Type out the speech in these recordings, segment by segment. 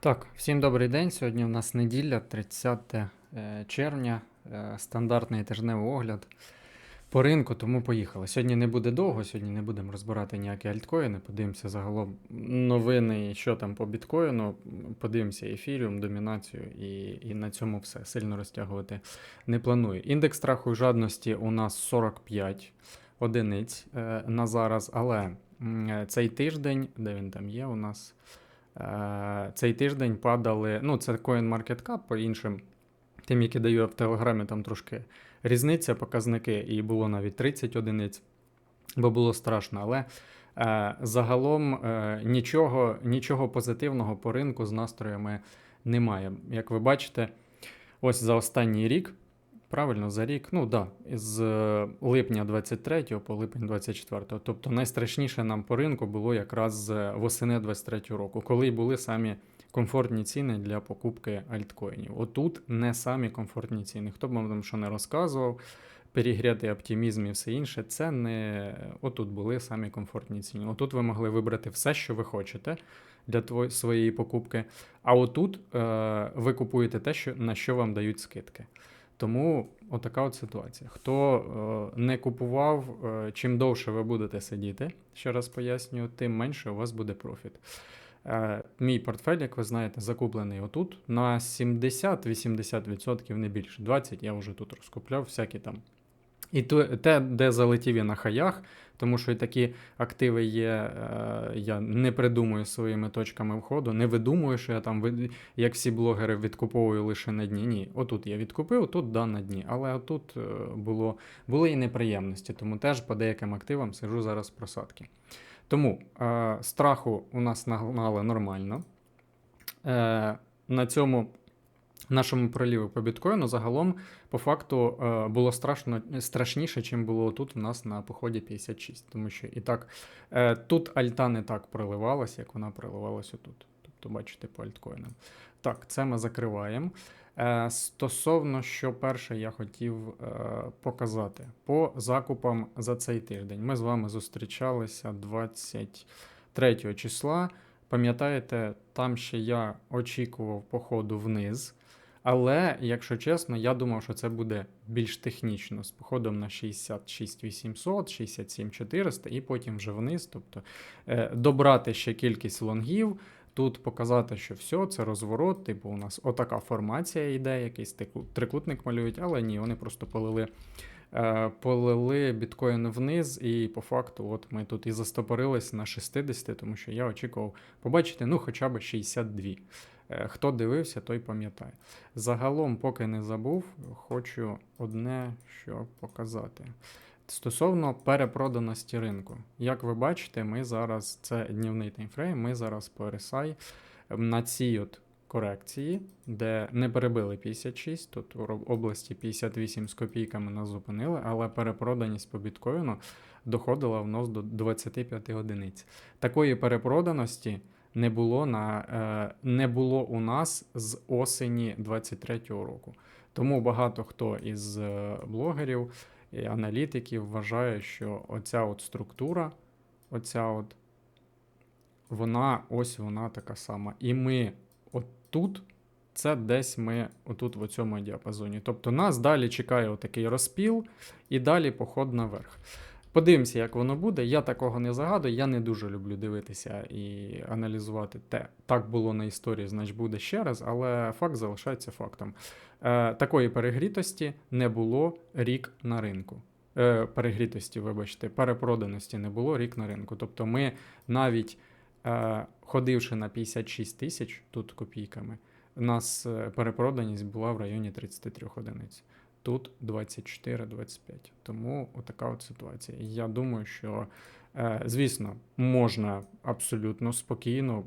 Так, всім добрий день. Сьогодні у нас неділя, 30 е, червня, е, стандартний тижневий огляд по ринку, тому поїхали. Сьогодні не буде довго, сьогодні не будемо розбирати ніякі альткоїни. Подивимося загалом новини, що там по біткоїну. Подивимося ефіріум, домінацію, і, і на цьому все. Сильно розтягувати не планую. Індекс страху і жадності у нас 45 одиниць е, на зараз, але цей тиждень, де він там є у нас. Е, Цей тиждень падали. Ну, це CoinMarketCap, по іншим, тим, які даю в Телеграмі, там трошки різниця, показники, і було навіть 30 одиниць, бо було страшно. Але е, загалом е, нічого, нічого позитивного по ринку з настроями немає. Як ви бачите, ось за останній рік. Правильно, за рік, ну да, з е, липня 23 по липень 24. Тобто найстрашніше нам по ринку було якраз з восени 23 року, коли й були самі комфортні ціни для покупки альткоїнів. Отут не самі комфортні ціни. Хто б вам там що не розказував, перегрятий оптимізм і все інше, це не отут були самі комфортні ціни. Отут ви могли вибрати все, що ви хочете для тво- своєї покупки. А отут е, ви купуєте те, що, на що вам дають скидки. Тому отака от ситуація. Хто е, не купував, е, чим довше ви будете сидіти, ще раз пояснюю, тим менше у вас буде профіт. Е, мій портфель, як ви знаєте, закуплений отут на 70-80% не більше. 20% я вже тут розкупляв, всякі там. І те, де залетів я на хаях, тому що і такі активи є, е, я не придумую своїми точками входу, не видумую, що я там, як всі блогери, відкуповую лише на дні. Ні, отут я відкупив, тут да на дні. Але отут е, було, були і неприємності, тому теж по деяким активам сижу зараз просадки. Тому е, страху у нас нагнали нормально. Е, на цьому нашому проліву по біткоїну загалом по факту е, було страшно страшніше, чим було тут у нас на поході 56. Тому що і так е, тут альта не так проливалась, як вона проливалась отут. Тобто, бачите, по альткоїнам. Так, це ми закриваємо. Е, стосовно, що перше я хотів е, показати по закупам за цей тиждень. Ми з вами зустрічалися 23 числа. Пам'ятаєте, там ще я очікував походу вниз. Але, якщо чесно, я думав, що це буде більш технічно з походом на 66 800, 67 400 і потім вже вниз. Тобто е, добрати ще кількість лонгів, тут показати, що все, це розворот, типу у нас отака формація йде, якийсь трикутник малюють, але ні, вони просто полили. е, Полили біткоін вниз, і по факту, от ми тут і застопорились на 60, тому що я очікував побачити ну хоча б 62. Е, Хто дивився, той пам'ятає. Загалом, поки не забув, хочу одне що показати. Стосовно перепроданості ринку. Як ви бачите, ми зараз, це днівний таймфрейм, ми зараз по RSI на цій от корекції, де не перебили 56, тут у області 58 з копійками нас зупинили, але перепроданість по біткоїну доходила в нас до 25 одиниць. Такої перепроданості не було на е, не було у нас з осені 23-го року. Тому багато хто із е, блогерів і аналітиків вважає, що оця от структура, оця от, вона ось вона така сама. І ми отут, це десь ми отут в цьому діапазоні. Тобто нас далі чекає отакий розпіл і далі поход наверх. Подивимося, як воно буде. Я такого не загадую. Я не дуже люблю дивитися і аналізувати те. Так було на історії, значить буде ще раз, але факт залишається фактом. Е, такої перегрітості не було рік на ринку. Е, перегрітості, вибачте, перепроданості не було рік на ринку. Тобто ми навіть е, ходивши на 56 тисяч тут копійками, у нас е, перепроданість була в районі 33 одиниць. Тут 24-25. Тому отака от ситуація. Я думаю, що, звісно, можна абсолютно спокійно.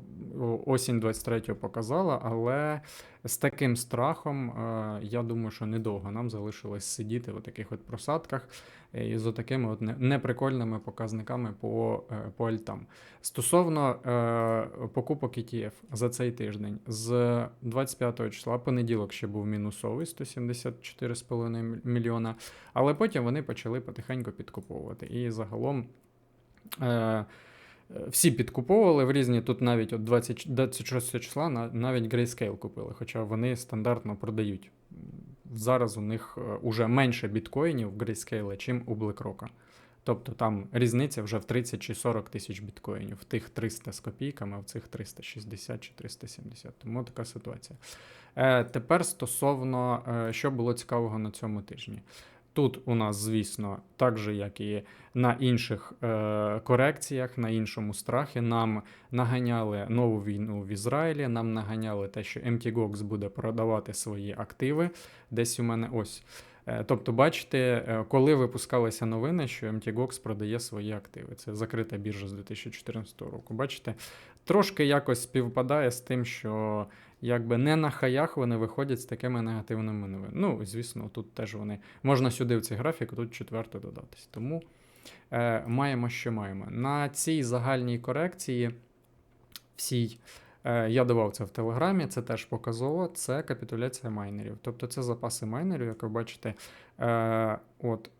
Осінь 23 показала, але з таким страхом, е, я думаю, що недовго нам залишилось сидіти в таких от просадках е, і з такими от неприкольними показниками по, е, по альтам. Стосовно е, покупок ETF за цей тиждень, з 25 числа понеділок ще був мінусовий 174,5 мільйона, але потім вони почали потихеньку підкуповувати. І загалом. Е, всі підкуповували в різні, тут навіть от 20, 26 числа навіть Grayscale купили, хоча вони стандартно продають. Зараз у них е, уже менше біткоїнів в Grayscale, чим у BlackRock. Тобто там різниця вже в 30 чи 40 тисяч біткоїнів. В тих 300 з копійками, а в цих 360 чи 370. Тому така ситуація. Е, тепер стосовно, е, що було цікавого на цьому тижні. Тут у нас, звісно, так же, як і на інших е, корекціях, на іншому страхі, нам наганяли нову війну в Ізраїлі, нам наганяли те, що MTGOX буде продавати свої активи. Десь у мене ось. Е, Тобто, бачите, е, коли випускалися новини, що MTGOX продає свої активи. Це закрита біржа з 2014 року. Бачите, трошки якось співпадає з тим, що якби не на хаях вони виходять з такими негативними новинами. Ну, звісно, тут теж вони можна сюди в цей графік, тут четверте додатись. Тому е, маємо, що маємо. На цій загальній корекції всій. Е, Я давав це в Телеграмі, це теж показово. Це капітуляція майнерів. Тобто це запаси майнерів, як ви бачите. Е, от,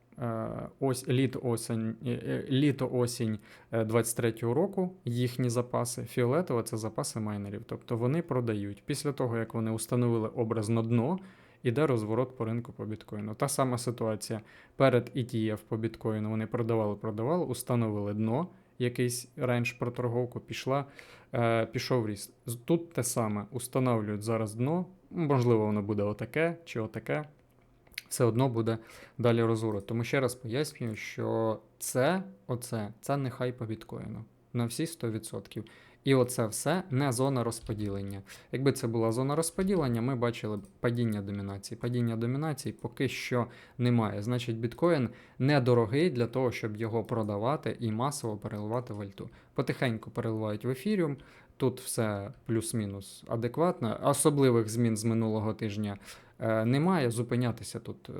ось літо осінь, е, е, літо осінь 23-го року їхні запаси. Фіолетово це запаси майнерів. Тобто вони продають. Після того, як вони установили образ на дно, іде розворот по ринку по біткоїну. Та сама ситуація перед ETF по біткоїну. Вони продавали, продавали, установили дно, якийсь рейндж проторговку, пішла, е, пішов ріст. Тут те саме установлюють зараз дно. Можливо, воно буде отаке чи отаке. Все одно буде далі розворот. Тому ще раз пояснюю, що це, оце, це не по біткоїну. На всі 100%. І оце все не зона розподілення. Якби це була зона розподілення, ми бачили б падіння домінації. Падіння домінації поки що немає. Значить, біткоін недорогий для того, щоб його продавати і масово переливати в альту. Потихеньку переливають в ефіріум. Тут все плюс-мінус адекватно. Особливих змін з минулого тижня е, немає. Зупинятися тут е,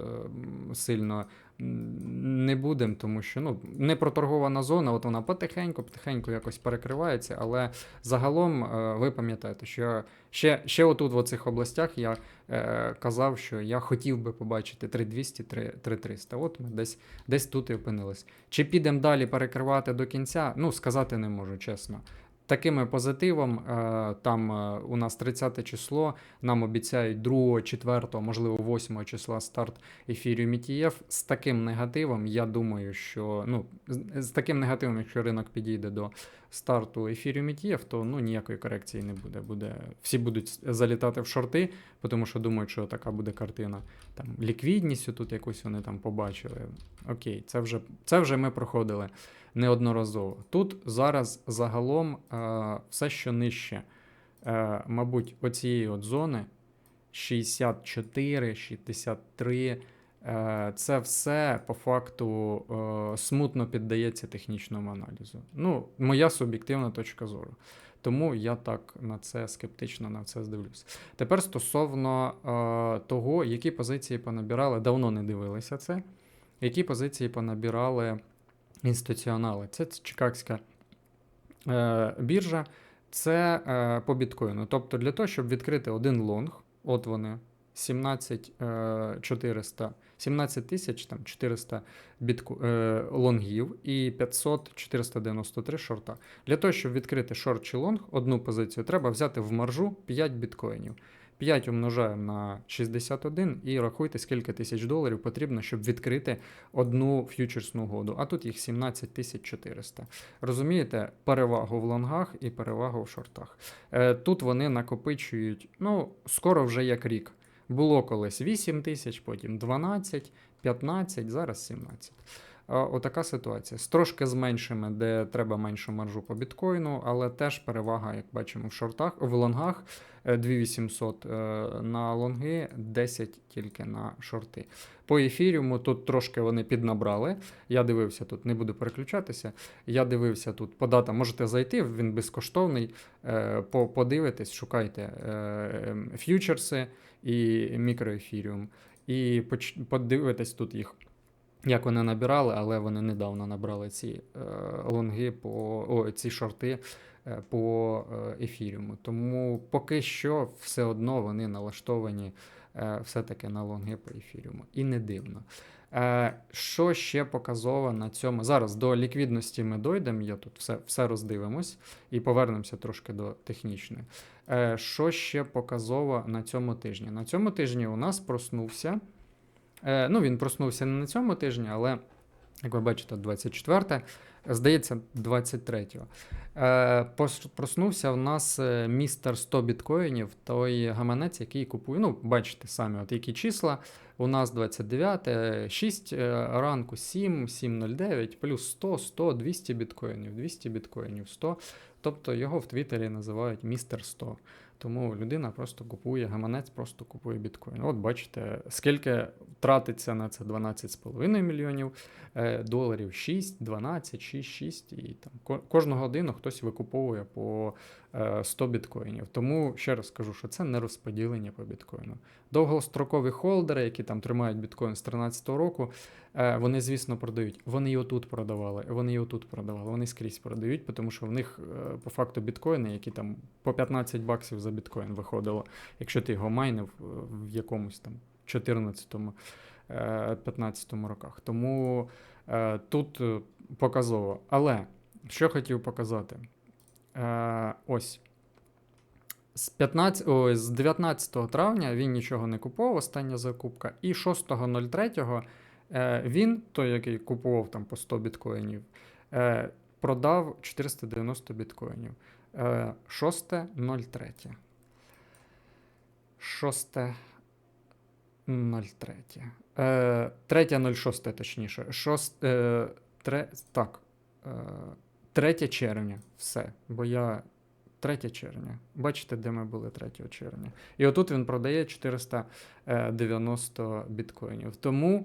сильно не будемо, тому що ну, не проторгована зона, от вона потихеньку, потихеньку якось перекривається, але загалом е, ви пам'ятаєте, що ще, ще отут, в оцих областях, я казав, що я хотів би побачити 3200, 3300. От ми десь, десь тут і опинились. Чи підемо далі перекривати до кінця? Ну, сказати не можу, чесно. Такими позитивом, е, там е, у нас 30 число, нам обіцяють 2, 4, можливо, 8 числа старт Ethereum ETF. З таким негативом, я думаю, що ну, з, таким негативом, якщо ринок підійде до старту Ethereum ETF, то ну, ніякої корекції не буде. буде. Всі будуть залітати в шорти, тому що думають, що така буде картина. Там ліквідністю тут якусь вони там побачили. Окей, це вже, це вже ми проходили неодноразово. Тут зараз загалом е, все, що нижче, е, мабуть, оцієї от зони 64, 63. е, Це все по факту смутно піддається технічному аналізу. Ну, моя суб'єктивна точка зору. Тому я так на це скептично на це здивлюсь. Тепер стосовно е, того, які позиції понабирали, давно не дивилися це. Які позиції понабирали інституціонали? Це Чикагська е, біржа, це е, по біткоїну. Тобто для того, щоб відкрити один лонг, от вони 17 е, 400, 17 тисяч там 400 бітко, е, лонгів і 500 493 шорта. Для того, щоб відкрити шорт чи лонг, одну позицію, треба взяти в маржу 5 біткоїнів. 5 умножаємо на 61 і рахуйте, скільки тисяч доларів потрібно, щоб відкрити одну ф'ючерсну угоду. А тут їх 17 400. Розумієте, перевагу в лонгах і перевагу в шортах. Е, тут вони накопичують, ну, скоро вже як рік. Було колись 8 тисяч, потім 12, 15, зараз 17. Отака ситуація. З трошки з меншими, де треба меншу маржу по біткоїну, але теж перевага, як бачимо, в шортах, в лонгах е, 2800 е, на лонги, 10 тільки на шорти. По ефіріуму тут трошки вони піднабрали. Я дивився тут, не буду переключатися. Я дивився тут по датам, можете зайти, він безкоштовний. е, Подивитись, шукайте е, ем, ф'ючерси і мікроефіріум. І подивитись тут їх. Як вони набирали, але вони недавно набрали ці е, лонги по о, ці шорти е, по е, ефіріуму. Тому поки що все одно вони налаштовані все-таки на лонги по ефіріуму. І не дивно. Що ще показово на цьому? Зараз до ліквідності ми дойдемо, я тут все, все роздивимось і повернемося трошки до технічної. Що ще показово на цьому тижні? На цьому тижні у нас проснувся. Е, ну, він проснувся не на цьому тижні, але, як ви бачите, 24, здається, 23-го. Е, проснувся в нас е, містер 100 біткоїнів, той гаманець, який купує. Ну, бачите самі, от які числа. У нас 29, е, 6 е, ранку, 7, 7.09, плюс 100, 100, 200 біткоїнів, 200 біткоїнів, 100. Тобто його в Твіттері називають містер 100. Тому людина просто купує, гаманець просто купує біткоін. От бачите, скільки тратиться на це 12,5 мільйонів е, доларів, 6, 12, 6, 6. І там ко- кожну годину хтось викуповує по е, 100 біткоїнів. Тому ще раз скажу, що це не розподілення по біткоїну. Довгострокові холдери, які там тримають біткоін з 13 року, е, вони, звісно, продають. Вони і отут продавали, вони і отут продавали, вони скрізь продають, тому що в них е, по факту біткоїни, які там по 15 баксів за біткоін виходило, якщо ти його майнив е, в якомусь там 14-му, е, 15-му роках. Тому е, тут е, показово. Але що хотів показати? Е, ось. З, 15, ой, з 19 травня він нічого не купував, остання закупка. І 6.03 е, він, той, який купував там по 100 біткоїнів, е, продав 490 біткоїнів. Е, 6.03. 6.03. Е, 3.06, точніше. 6, е, тре, так. Е, 3 червня. Все. Бо я 3 червня. Бачите, де ми були 3 червня. І отут він продає 490 біткоїнів. Тому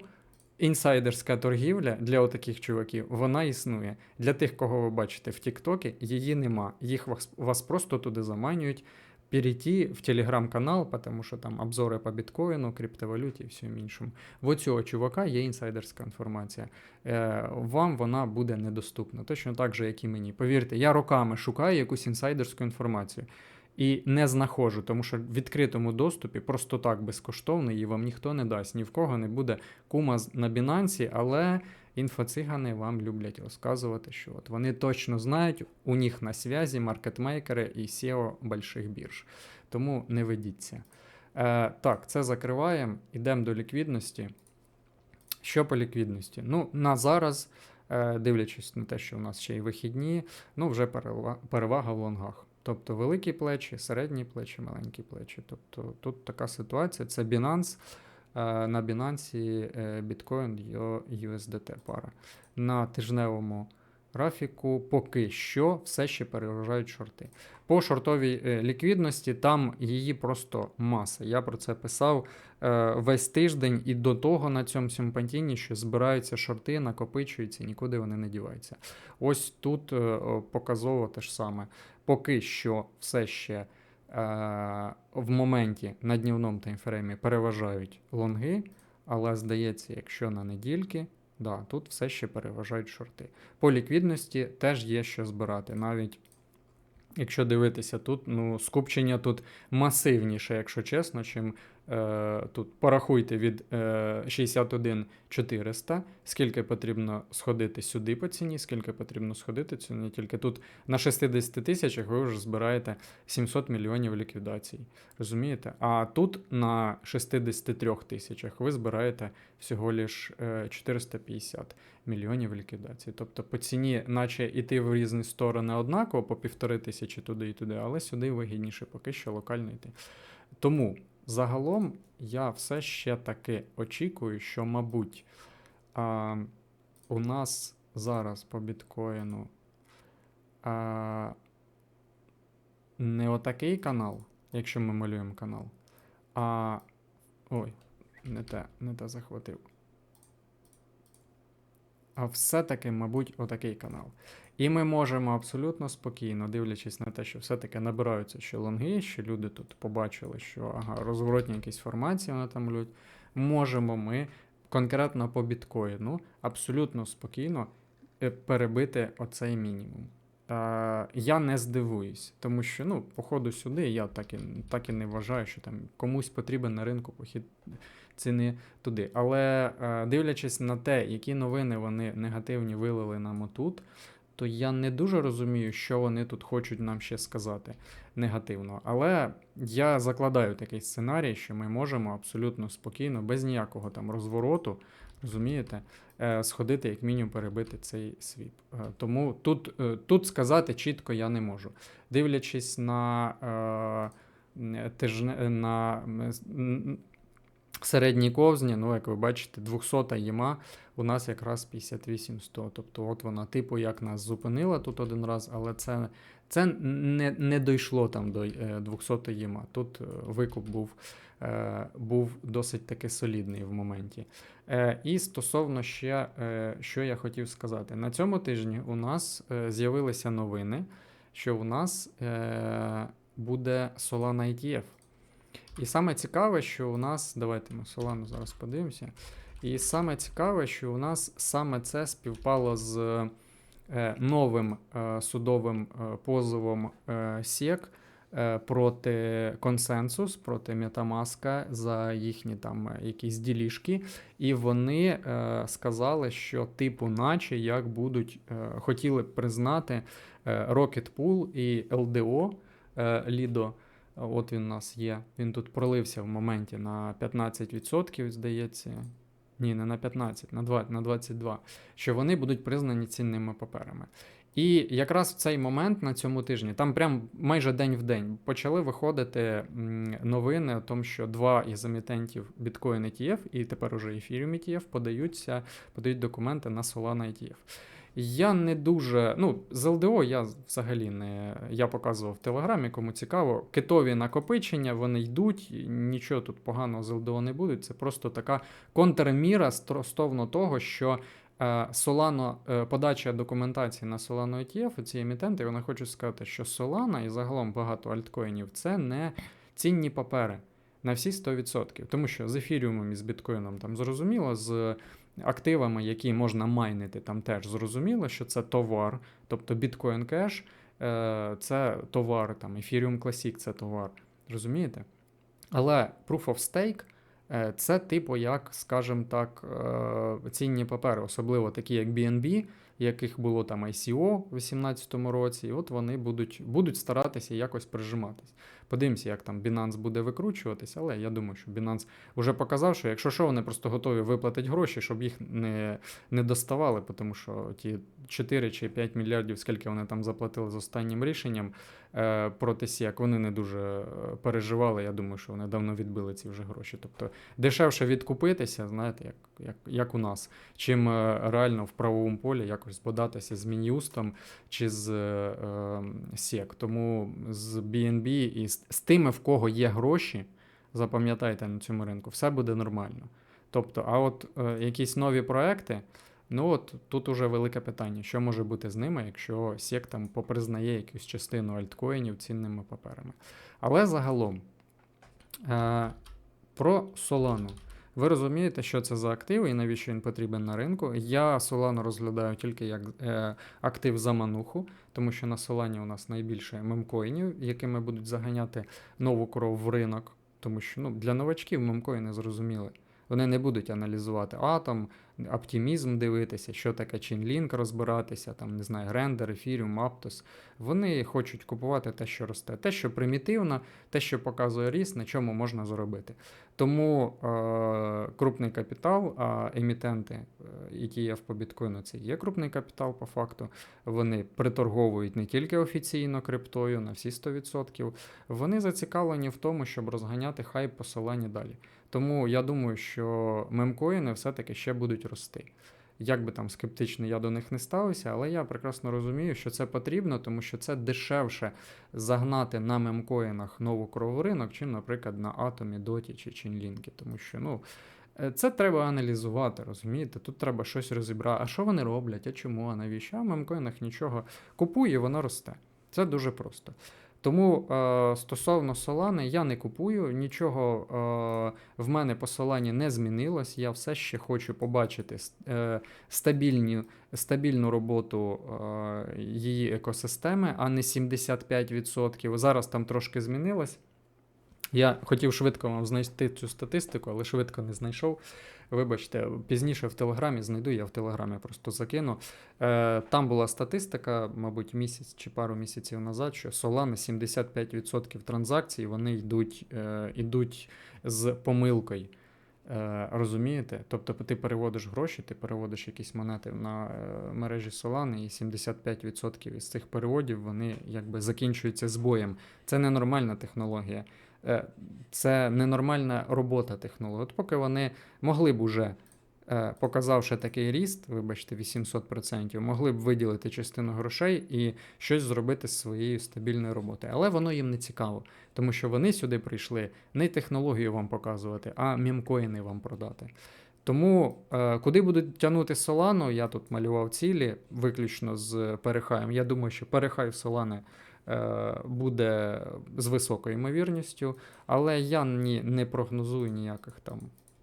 інсайдерська торгівля для отаких чуваків, вона існує. Для тих, кого ви бачите в Тіктокі, її нема. Їх вас, вас просто туди заманюють. Перейти в телеграм-канал, тому що там обзори по біткоїну, криптовалюті і всьому іншому. В цього чувака є інсайдерська інформація. Е, вам вона буде недоступна. Точно так же, як і мені. Повірте, я роками шукаю якусь інсайдерську інформацію і не знаходжу, тому що в відкритому доступі просто так безкоштовно її вам ніхто не дасть. Ні в кого не буде кума на Бінансі, але інфоцигани вам люблять розказувати, що от вони точно знають, у них на зв'язі маркетмейкери і SEO больших бірж. Тому не ведіться. Е, так, це закриваємо. Йдемо до ліквідності. Що по ліквідності? Ну, на зараз, е, дивлячись на те, що у нас ще й вихідні, ну вже перева- перевага в лонгах. Тобто великі плечі, середні плечі, маленькі плечі. Тобто тут така ситуація. Це Binance. е, На Binance біткоін йо- USDT пара. На тижневому графіку поки що все ще переважають шорти. По шортовій е, ліквідності там її просто маса. Я про це писав е, весь тиждень і до того на цьому симпантіні, що збираються шорти, накопичуються, нікуди вони не діваються. Ось тут е, показово те ж саме. Поки що все ще в моменті на днівному таймфреймі переважають лонги, але здається, якщо на недільки, да, тут все ще переважають шорти. По ліквідності теж є що збирати. Навіть якщо дивитися тут, ну, скупчення тут масивніше, якщо чесно, чим тут. Порахуйте від е, 61 400, скільки потрібно сходити сюди по ціні, скільки потрібно сходити ціні. Тільки тут на 60 тисячах ви вже збираєте 700 мільйонів ліквідацій. Розумієте? А тут на 63 тисячах ви збираєте всього лиш е, 450 мільйонів ліквідацій. Тобто по ціні, наче йти в різні сторони однаково, по півтори тисячі туди і туди, але сюди вигідніше поки що локально йти. Тому загалом я все ще таки очікую, що, мабуть, а, у нас зараз по біткоїну а, не отакий канал, якщо ми малюємо канал, а. Ой, не те, не те захватив. А все-таки, мабуть, отакий канал. І ми можемо абсолютно спокійно, дивлячись на те, що все-таки набираються ще лонги, що люди тут побачили, що ага, розворотні якісь формації вони там малюють. Можемо ми конкретно по біткоїну абсолютно спокійно е, перебити оцей мінімум. я не здивуюсь, тому що ну, по ходу сюди я так і, так і не вважаю, що там комусь потрібен на ринку похід ціни туди. Але е, дивлячись на те, які новини вони негативні вилили нам отут, то я не дуже розумію, що вони тут хочуть нам ще сказати негативно. Але я закладаю такий сценарій, що ми можемо абсолютно спокійно, без ніякого там розвороту, розумієте, е, сходити, як мінімум, перебити цей свіп. Е, Тому тут, е, тут сказати чітко я не можу. Дивлячись на, тижне, на середній ковзні, ну, як ви бачите, 200 єма у нас якраз 58-100. Тобто, от вона, типу, як нас зупинила тут один раз, але це, це не, не дійшло там до е, 200 єма. Тут е, викуп був, е, був досить таки солідний в моменті. Е, І стосовно ще, е, що я хотів сказати, на цьому тижні у нас е, з'явилися новини, що у нас е, буде Solana ETF. І саме цікаве, що у нас, давайте ми Solana зараз подивимося. І саме цікаве, що у нас саме це співпало з е, новим е, судовим е, позовом е, проти консенсус, проти Metamask за їхні там якісь ділішки. І вони сказали, що типу, наче як будуть, хотіли б признати Rocket Pool і LDO Lido. От він у нас є. Він тут пролився в моменті на 15%, здається. Ні, не на 15, на 20, на 22, що вони будуть признані цінними паперами. І якраз в цей момент на цьому тижні, там прям майже день в день, почали виходити новини о тому, що два із емітентів Bitcoin ETF і тепер уже Ethereum ETF подаються, подають документи на Solana ETF. Я не дуже. Ну, з ЛДО я взагалі не. Я показував в Телеграмі, кому цікаво. Китові накопичення, вони йдуть, нічого тут поганого з ЛДО не буде. Це просто така контрміра стосовно того, що е, Solano, е, подача документації на Solano ETF, ці емітенти, вони хочуть сказати, що Solana і загалом багато альткоїнів це не цінні папери на всі 100%. Тому що з ефіріумом і з біткоїном там зрозуміло, з активами, які можна майнити, там теж зрозуміло, що це товар, тобто Bitcoin Cash це товар, там Ethereum Classic це товар. Розумієте? Але Proof of Stake це типу, як, скажімо так, е, цінні папери, особливо такі, як BNB, яких було там ICO у 2018 році, і от вони будуть, будуть старатися якось прижиматись. Подивимося, як там Binance буде викручуватися, але я думаю, що Binance вже показав, що якщо що, вони просто готові виплатити гроші, щоб їх не, не доставали, тому що ті 4 чи 5 мільярдів, скільки вони там заплатили з останнім рішенням е, проти СІАК, вони не дуже е, переживали. Я думаю, що вони давно відбили ці вже гроші. Тобто дешевше відкупитися, знаєте, як, як, як у нас, чим е, реально в правовому полі якось збодатися з Мін'юстом чи з е, е, Тому з BNB і з, з тими, в кого є гроші, запам'ятайте на цьому ринку, все буде нормально. Тобто, а от е, якісь нові проекти, ну от тут уже велике питання, що може бути з ними, якщо SEC там попризнає якусь частину альткоїнів цінними паперами. Але загалом е, про Solana. Ви розумієте, що це за актив і навіщо він потрібен на ринку. Я Solana розглядаю тільки як е, актив за мануху, тому що на Solana у нас найбільше мемкоїнів, якими будуть заганяти нову кров в ринок. Тому що ну, для новачків мемкоїни зрозуміли. Вони не будуть аналізувати атом, оптимізм дивитися, що таке Chainlink розбиратися, там, не знаю, Грендер, Ефіріум, Аптос. Вони хочуть купувати те, що росте, те, що примітивно, те, що показує ріст, на чому можна заробити. Тому е, крупний капітал, а емітенти, які є по біткоїну, це є крупний капітал по факту. Вони приторговують не тільки офіційно криптою на всі 100%. Вони зацікавлені в тому, щоб розганяти хайп посилання далі. Тому я думаю, що мемкоїни все-таки ще будуть рости. Як би там скептично я до них не ставився, але я прекрасно розумію, що це потрібно, тому що це дешевше загнати на мемкоїнах нову крову ринок, чим, наприклад, на Атомі, Доті чи Чінлінки. Тому що, ну. Е, Це треба аналізувати, розумієте? Тут треба щось розібрати. А що вони роблять? А чому? А навіщо? А мемкоїнах нічого купує, і воно росте. Це дуже просто. Тому е, стосовно Solana, я не купую, нічого е, в мене по Solana не змінилось. Я все ще хочу побачити е, стабільні, стабільну роботу е, її екосистеми, а не 75%. Зараз там трошки змінилось. Я хотів швидко вам знайти цю статистику, але швидко не знайшов. Вибачте, пізніше в Телеграмі знайду, я в Телеграмі просто закину. Е, там була статистика, мабуть, місяць чи пару місяців назад, що Solana 75% транзакцій вони йдуть, е, йдуть з помилкою. Е, розумієте? Тобто ти переводиш гроші, ти переводиш якісь монети на е, мережі Solana, і 75% із цих переводів вони якби закінчуються збоєм. Це ненормальна технологія. Е, Це ненормальна робота технології. От поки вони могли б уже, е, показавши такий ріст, вибачте, 800%, могли б виділити частину грошей і щось зробити з своєю стабільною роботою. Але воно їм не цікаво, тому що вони сюди прийшли не технологію вам показувати, а мемкоїни вам продати. Тому е, куди будуть тягнути Solana, я тут малював цілі виключно з перехаєм. Я думаю, що перехай в е, буде з високою ймовірністю, але я ні, не прогнозую ніяких там,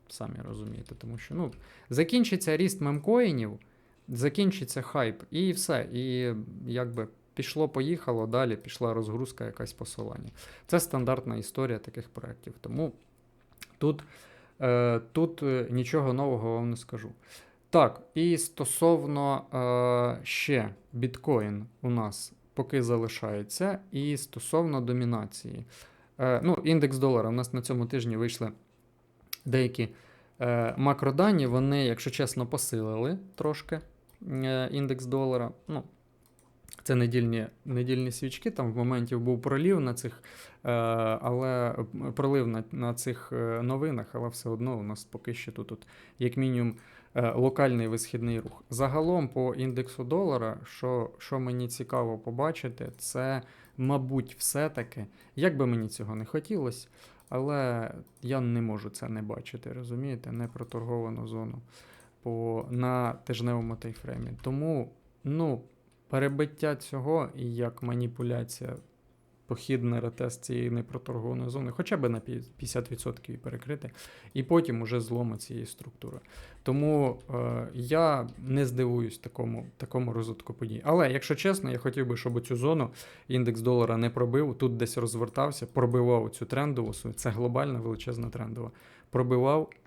самі розумієте, тому що ну, закінчиться ріст мемкоїнів, закінчиться хайп, і все. І якби пішло-поїхало, далі пішла розгрузка якась посилання. Це стандартна історія таких проєктів. Тому тут, е, тут е, нічого нового вам не скажу. Так, і стосовно е, ще біткоін у нас поки залишається, і стосовно домінації. Е, ну, індекс долара. У нас на цьому тижні вийшли деякі е, макродані, вони, якщо чесно, посилили трошки е, індекс долара. Ну, це недільні, недільні свічки, там в моменті був пролів на цих, е, але пролив на, на цих е, новинах, але все одно у нас поки що тут, як мінімум, локальний висхідний рух. Загалом по індексу долара, що, що мені цікаво побачити, це, мабуть, все-таки, як би мені цього не хотілося, але я не можу це не бачити, розумієте, не проторговану зону по, на тижневому тайфреймі. Тому, ну, перебиття цього і як маніпуляція, похідний ретест цієї непроторгованої зони, хоча б на пі- 50% її перекрити, і потім уже злому цієї структури. Тому е, я не здивуюсь такому, такому розвитку подій. Але, якщо чесно, я хотів би, щоб цю зону індекс долара не пробив, тут десь розвертався, пробивав цю трендову, це глобальна величезна трендова, пробивав.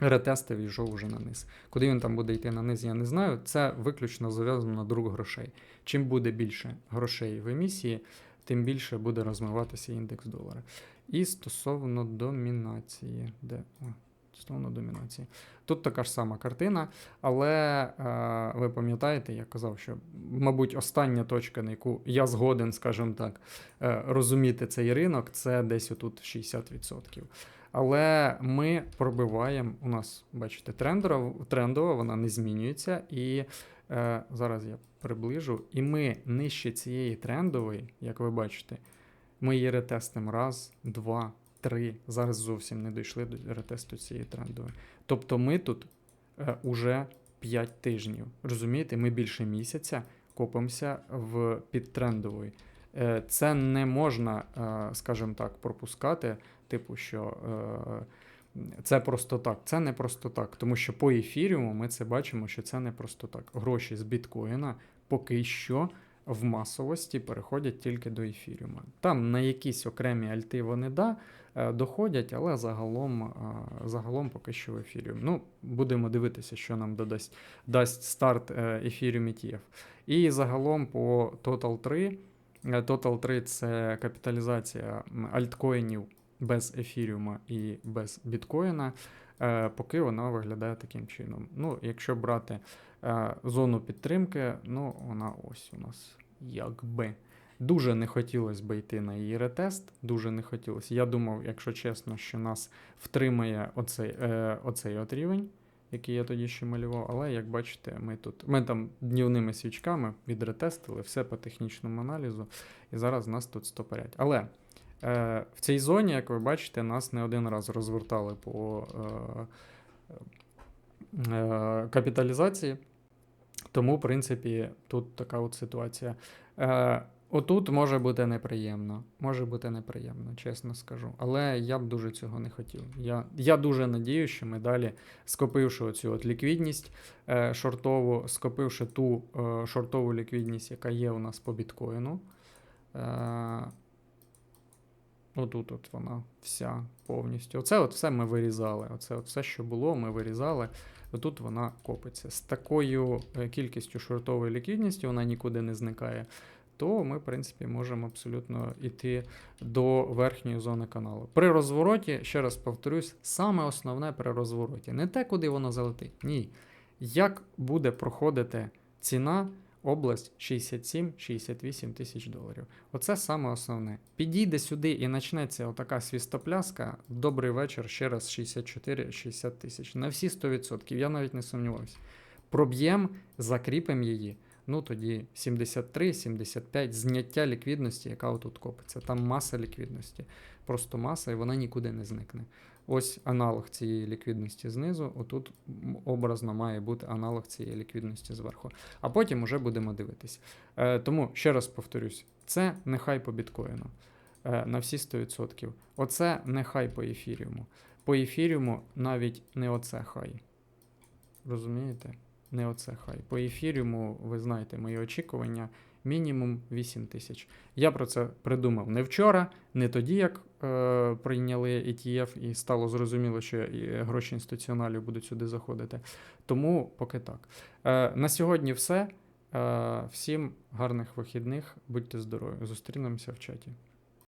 Ретестив і йшов уже на низ. Куди він там буде йти на низ, я не знаю. Це виключно зав'язано на друг грошей. Чим буде більше грошей в емісії, тим більше буде розмиватися індекс долара. І стосовно домінації, де О, стосовно домінації. Тут така ж сама картина, але е, ви пам'ятаєте, я казав, що, мабуть, остання точка, на яку я згоден, скажімо так, е, розуміти цей ринок, це десь отут 60%. Але ми пробиваємо, у нас, бачите, трендова, трендова вона не змінюється. І зараз я приближу. І ми нижче цієї трендової, як ви бачите, ми її ретестимо раз, два, три. Зараз зовсім не дійшли до ретесту цієї трендової. Тобто ми тут е, уже 5 тижнів. Розумієте, ми більше місяця копимося в підтрендової. Е, Це не можна, е, скажімо так, пропускати. Типу, що е, це просто так. Це не просто так. Тому що по ефіріуму ми це бачимо, що це не просто так. Гроші з біткоїна поки що в масовості переходять тільки до ефіріума. Там на якісь окремі альти вони да, е, доходять, але загалом, е, загалом поки що в ефіріум. Ну, будемо дивитися, що нам додасть дасть старт е, ефіріум ETF. І загалом по Total 3. е, Total 3 це капіталізація альткоїнів без ефіріума і без біткоїна, е, поки вона виглядає таким чином. Ну, якщо брати е, зону підтримки, ну вона ось у нас якби. Дуже не хотілося би йти на її ретест, дуже не хотілося. Я думав, якщо чесно, що нас втримає оцей, е, оцей от рівень, який я тоді ще малював. Але як бачите, ми тут ми там днівними свічками відретестили все по технічному аналізу, і зараз нас тут стопорять. Але в цій зоні, як ви бачите, нас не один раз розвертали по е, е, капіталізації. Тому, в принципі, тут така от ситуація. Е, Отут може бути неприємно. Може бути неприємно, чесно скажу. Але я б дуже цього не хотів. Я, я дуже надію, що ми далі, скопивши оцю от ліквідність е, шортову, скопивши ту е, шортову ліквідність, яка є у нас по біткоїну. Е, отут от вона вся повністю. Оце от все ми вирізали. Оце от все, що було, ми вирізали. Отут вона копиться. З такою е, кількістю шортової ліквідності вона нікуди не зникає то ми, в принципі, можемо абсолютно йти до верхньої зони каналу. При розвороті, ще раз повторюсь, саме основне при розвороті. Не те, куди воно залетить. Ні. Як буде проходити ціна, область 67-68 тисяч доларів. Оце саме основне. Підійде сюди і почнеться отака свістопляска. Добрий вечір, ще раз 64-60 тисяч. На всі 100%. Я навіть не сумнівався. Проб'єм, закріпимо її. Ну тоді 73-75 зняття ліквідності, яка отут копиться. Там маса ліквідності. Просто маса, і вона нікуди не зникне. Ось аналог цієї ліквідності знизу. Отут образно має бути аналог цієї ліквідності зверху. А потім уже будемо дивитись. Е, тому ще раз повторюсь: це нехай по біткоїну е, на всі 100%. Оце нехай по ефіріуму. По ефіріуму навіть не оце хай. Розумієте? Не оце хай. По ефіріуму, ви знаєте, мої очікування мінімум 8 тисяч. Я про це придумав не вчора, не тоді, як е, прийняли ETF і стало зрозуміло, що гроші інституціоналів будуть сюди заходити. Тому поки так. Е, на сьогодні все. Е, всім гарних вихідних, будьте здорові. Зустрінемося в чаті.